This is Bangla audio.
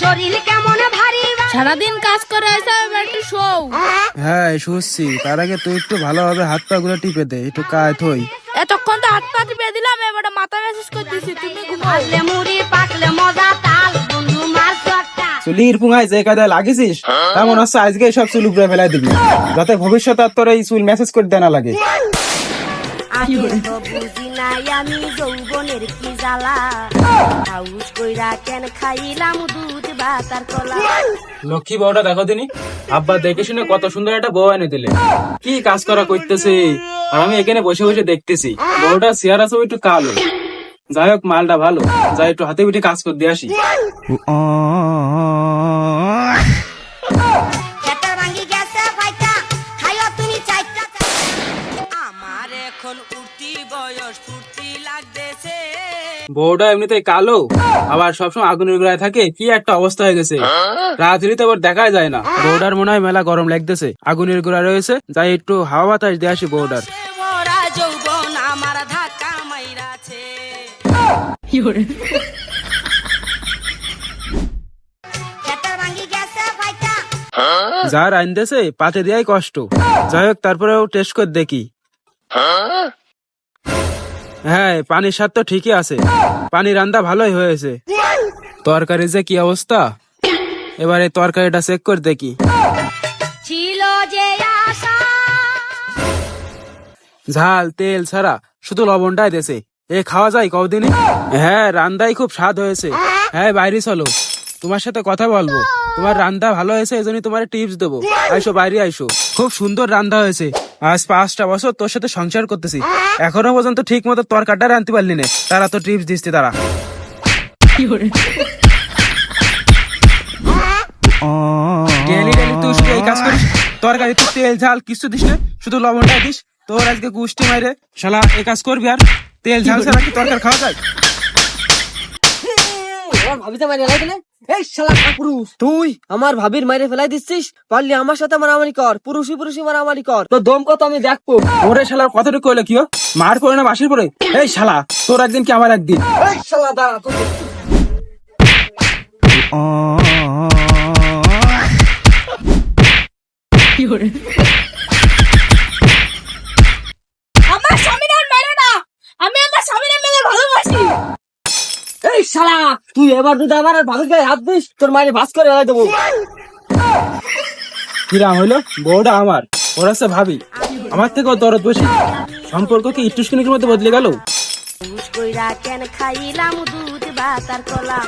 শরীর কেমন ভারী সারাদিন কাজ করে এসে এবার একটু শোও। হ্যাঁ শুচ্ছি। তার আগে তুই একটু ভালোভাবে হাত পা গুলো টিপে দে একটু কায় থই। এতক্ষণ তো হাত পা টিপে দিলাম এবারে মাথা মেসেজ করতেছি তুমি মুড়ি পাকলে মজা তাল বন্ধু মার চুলির পুঙায় যে কায়দায় লাগিয়েছিস তেমন হচ্ছে আজকে সব চুল উপরে ফেলাই দিবি। যাতে ভবিষ্যতে আর তোর এই চুল মেসেজ করে দেনা লাগে। তো বুঝি নাই আমি যৌবনের কি জ্বালা? হাউস কইরা কেন খাইলাম দুধ বাতার কলা? লক্ষ্মী বউটা দেখো তিনি। আব্বা দেখে শুনে কত সুন্দর একটা বউ এনে দিলে। কি কাজ করা করতেছে আর আমি এখানে বসে বসে দেখতেছি। বউটা চেয়ার আছে একটু কালো। যাই হোক মালটা ভালো। যাই একটু হাতে পিঠে কাজ করে দিয়ে আসি। বয়স ফুর্তি লাগতেছে। বউটা এমনিতে কালো আবার সবসময় আগুনের গোড়ায় থাকে কি একটা অবস্থা হয়ে গেছে। রাত্রিতে আবার দেখাই যায় না। বউটার মনে হয় মেলা গরম লাগতেছে। আগুনের গোড়া রয়েছে যাই একটু হাওয়া বাতাস দিয়ে আসি বউটার। যৌবন আমার ধাক্কা মাইরাছে। যার আইনতেছে পাতে দেওয়াই কষ্ট। যাই হোক তারপরেও টেস্ট করে দেখি। হ্যাঁ পানির স্বাদ তো ঠিকই আছে। পানি রান্দা ভালোই হয়েছে। তরকারি যে কি অবস্থা? এবারে তরকারিটা চেক করে দেখি। ঝাল তেল ছাড়া শুধু লবণটাই দেছে। এ খাওয়া যায় কদিনে? হ্যাঁ রান্দাই খুব স্বাদ হয়েছে। হ্যাঁ বাইরে চলো। তোমার সাথে কথা বলব। তোমার রান্দা ভালো হয়েছে এই জন্যই তোমার টিপস দেবো। আইসো বাইরে আইসো। খুব সুন্দর রান্দা হয়েছে। আজ পাঁচটা বছর তোর সাথে সংসার করতেছি। এখনও পর্যন্ত ঠিক মতো তরকারটা রানতে পারলি না। তারা তো টিপস দিচ্ছে তারা। তুই কাজ করিস। তরকারি তুই তেল, ঝাল কিছু দিস না। শুধু লবণটা দিস। তোর আজকে গুষ্টি মাইরে। শালা, এই কাজ করবি আর? তেল, ঝাল ছাড়া কি তরকারি খাওয়া যায়? ভাবিতে দিলে এই শালা পুরুষ তুই আমার ভাবির মাইরে ফেলাই দিচ্ছিস পারলি আমার সাথে মারামারি কর পুরুষই পুরুষই মারামারি কর। তো দম কত আমি দেখব। ওরে শালার কতটুকু হইল কি মার পড়ে না বাসির পরে এই শালা তোর একদিন কি আমার একদিন? এই শালা দাঁড়া তোকে আমার স্বামীর আর মেরে না আমি আমার স্বামীর মেরে ভালোবাসি এই শালা তুই এবার যদি আমার ভাবির গায়ে হাত দিস তোর মায়ের ভাস করে এলাই দেবো। কিরাম হইল? বউটা আমার। ওর আছে ভাবি। আমার থেকেও দরদ বেশি। সম্পর্ক কি শুনিকের মধ্যে বদলে গেল? কইরা কেন খাইলাম দুধ বাতার কলা?